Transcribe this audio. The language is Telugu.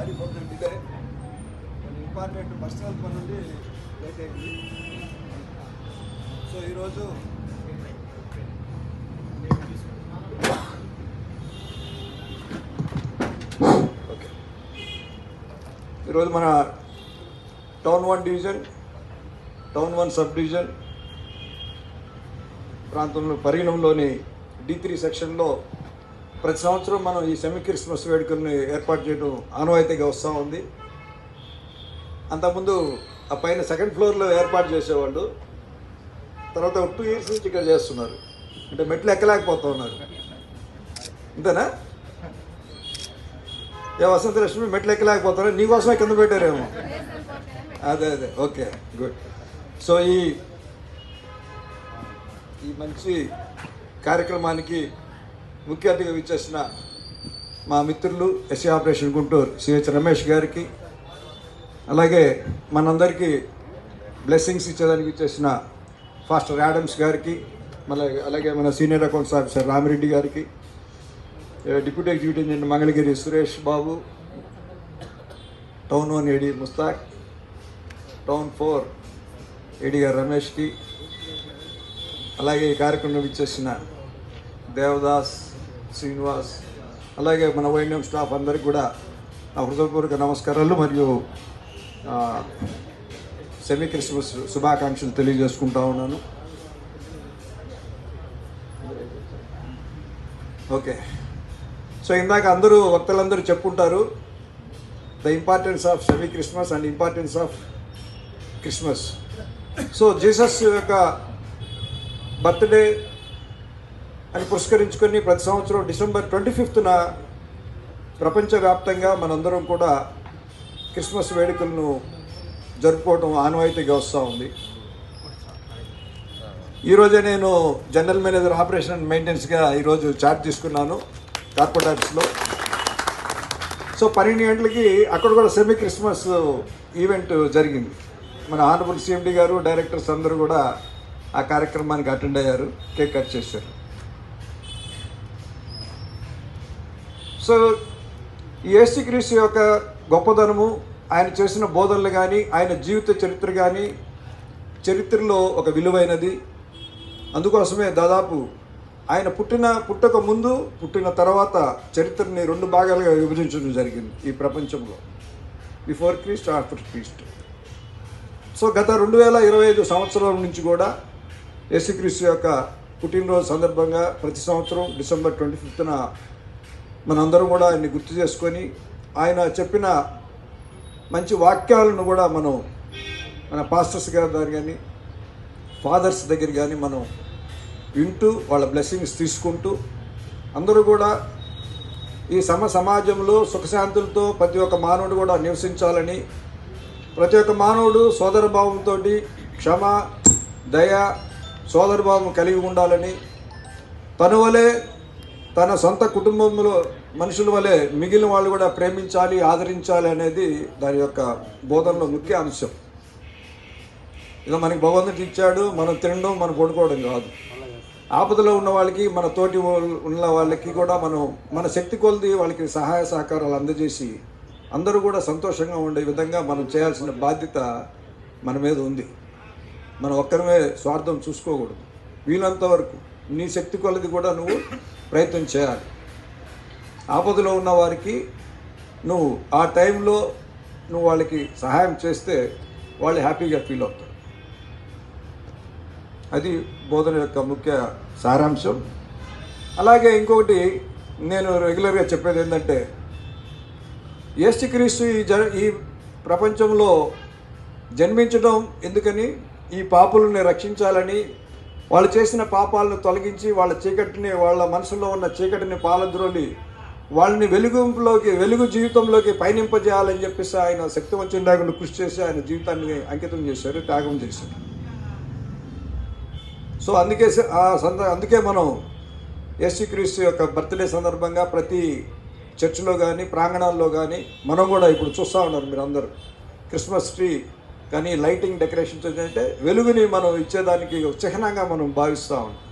Sorry for the delay important personal పని నుండి లేట్ అయింది. సో ఈరోజు ఓకే. ఈరోజు మన town one division town one sub division ప్రాంతంలో పరిగణంలోని డి త్రీ సెక్షన్లో ప్రతి సంవత్సరం మనం ఈ సెమీ క్రిస్మస్ వేడుకల్ని ఏర్పాటు చేయడం ఆనవాయితీగా వస్తూ ఉంది. అంతకుముందు ఆ పైన సెకండ్ ఫ్లోర్లో ఏర్పాటు చేసేవాళ్ళు. తర్వాత టూ ఇయర్స్ నుంచి ఇక్కడ చేస్తున్నారు. అంటే మెట్లు ఎక్కలేకపోతా ఉన్నారు. అంతేనా ఏ వసంత లక్ష్మి మెట్లు ఎక్కలేకపోతున్నారు నీకోసమే కింద పెట్టారేమో. అదే అదే. ఓకే గుడ్ సో ఈ ఈ మంచి కార్యక్రమానికి ముఖ్య అతిథిగా విచ్చేసిన మా మిత్రులు SE operation Guntur CH Ramesh గారికి అలాగే మనందరికీ బ్లెస్సింగ్స్ ఇచ్చేదానికి ఇచ్చేసిన ఫాస్టర్ యాడమ్స్ గారికి మళ్ళీ అలాగే మన సీనియర్ అకౌంట్స్ ఆఫీసర్ రామిరెడ్డి గారికి deputy executive engineer Mangalagiri Suresh Babu town one AD Mustaq town four AD గారు రమేష్కి అలాగే ఈ కార్యక్రమం ఇచ్చేసిన దేవదాస్ శ్రీనివాస్ అలాగే మన వైండ్యం స్టాఫ్ అందరికి కూడా నా హృదయపూర్వక నమస్కారాలు మరియు సెమీ క్రిస్మస్ శుభాకాంక్షలు తెలియజేసుకుంటా ఉన్నాను. ఓకే. సో ఇందాక అందరూ వక్తలందరూ చెప్పుంటారు the importance of semi Christmas and importance of Christmas so Jesus యొక్క బర్త్డే అని పురస్కరించుకొని ప్రతి సంవత్సరం డిసెంబర్ ట్వంటీ ఫిఫ్త్న ప్రపంచవ్యాప్తంగా మనందరం కూడా క్రిస్మస్ వేడుకలను జరుపుకోవడం ఆనవాయితీగా వస్తూ ఉంది. ఈరోజే నేను జనరల్ మేనేజర్ ఆపరేషన్ అండ్ మెయింటెనెన్స్గా ఈరోజు చార్జ్ తీసుకున్నాను కార్పొరేట్ ఆఫీస్లో సో పన్నెండు గంటలకి అక్కడ కూడా సెమీ క్రిస్మస్ ఈవెంట్ జరిగింది. మన ఆనరబుల్ సిఎండి గారు డైరెక్టర్స్ అందరూ కూడా ఆ కార్యక్రమానికి అటెండ్ అయ్యారు కేక్ కట్ చేశారు. సో ఈ యేసుక్రీస్తు యొక్క గొప్పదనము ఆయన చేసిన బోధనలు కానీ ఆయన జీవిత చరిత్ర కానీ చరిత్రలో ఒక విలువైనది. అందుకోసమే దాదాపు ఆయన పుట్టిన పుట్టక ముందు పుట్టిన తర్వాత చరిత్రని రెండు భాగాలుగా విభజించడం జరిగింది ఈ ప్రపంచంలో. Before Christ after Christ so గత రెండు వేల ఇరవై ఐదు సంవత్సరాల నుంచి కూడా యేసుక్రీస్తు యొక్క పుట్టినరోజు సందర్భంగా ప్రతి సంవత్సరం డిసెంబర్ ట్వంటీ ఫిఫ్త్న మనందరం కూడా ఆయన్ని గుర్తు చేసుకొని ఆయన చెప్పిన మంచి వాక్యాలను కూడా మనం మన పాస్టర్స్ గారి దగ్గర కానీ ఫాదర్స్ దగ్గర కానీ మనం వింటూ వాళ్ళ బ్లెస్సింగ్స్ తీసుకుంటూ అందరూ కూడా ఈ సమ సమాజంలో సుఖశాంతులతో ప్రతి ఒక్క మానవుడు కూడా నివసించాలని ప్రతి ఒక్క మానవుడు సోదరభావంతో క్షమ దయ సోదరభావం కలిగి ఉండాలని తను వలే తన సొంత కుటుంబంలో మనుషుల వలె మిగిలిన వాళ్ళు కూడా ప్రేమించాలి ఆదరించాలి అనేది దాని యొక్క బోధనలో ముఖ్య అంశం. ఇలా మనకి భగవంతుడు ఇచ్చాడు మనం తినడం మనం పడుకోవడం కాదు. ఆపదలో ఉన్న వాళ్ళకి మన తోటి ఉన్న వాళ్ళకి కూడా మనం మన శక్తి కొలది వాళ్ళకి సహాయ సహకారాలు అందజేసి అందరూ కూడా సంతోషంగా ఉండే విధంగా మనం చేయాల్సిన బాధ్యత మన మీద ఉంది. మనం ఒక్కరమే స్వార్థం చూసుకోకూడదు. వీలంత వరకు నీ శక్తి కొలది కూడా నువ్వు ప్రయత్నం చేయాలి. ఆపదలో ఉన్న వారికి నువ్వు ఆ టైంలో నువ్వు వాళ్ళకి సహాయం చేస్తే వాళ్ళు హ్యాపీగా ఫీల్ అవుతారు. అది బోధన యొక్క ముఖ్య సారాంశం. అలాగే ఇంకొకటి నేను రెగ్యులర్గా చెప్పేది ఏంటంటే యేసుక్రీస్తు ఈ జ ఈ ప్రపంచంలో జన్మించడం ఎందుకని ఈ పాపులని రక్షించాలని వాళ్ళు చేసిన పాపాలను తొలగించి వాళ్ళ చీకటిని వాళ్ళ మనసులో ఉన్న చీకటిని పాలద్రోలి వాళ్ళని వెలుగులోకి వెలుగు జీవితంలోకి పయనింపజేయాలని చెప్పేసి ఆయన శక్తివంచం లేకుండా కృషి చేసి ఆయన జీవితాన్ని అంకితం చేశారు త్యాగం చేశారు. సో అందుకే ఆ సంద అందుకే మనం యేసుక్రీస్తు యొక్క బర్త్డే సందర్భంగా ప్రతి చర్చిలో కానీ ప్రాంగణాల్లో కానీ మనం కూడా ఇప్పుడు చూస్తూ ఉన్నారు మీరు అందరూ క్రిస్మస్ ట్రీ కానీ లైటింగ్ డెకరేషన్స్ అంటే వెలుగుని మనం ఇచ్చేదానికి చిహ్నంగా మనం భావిస్తూ ఉంటాం.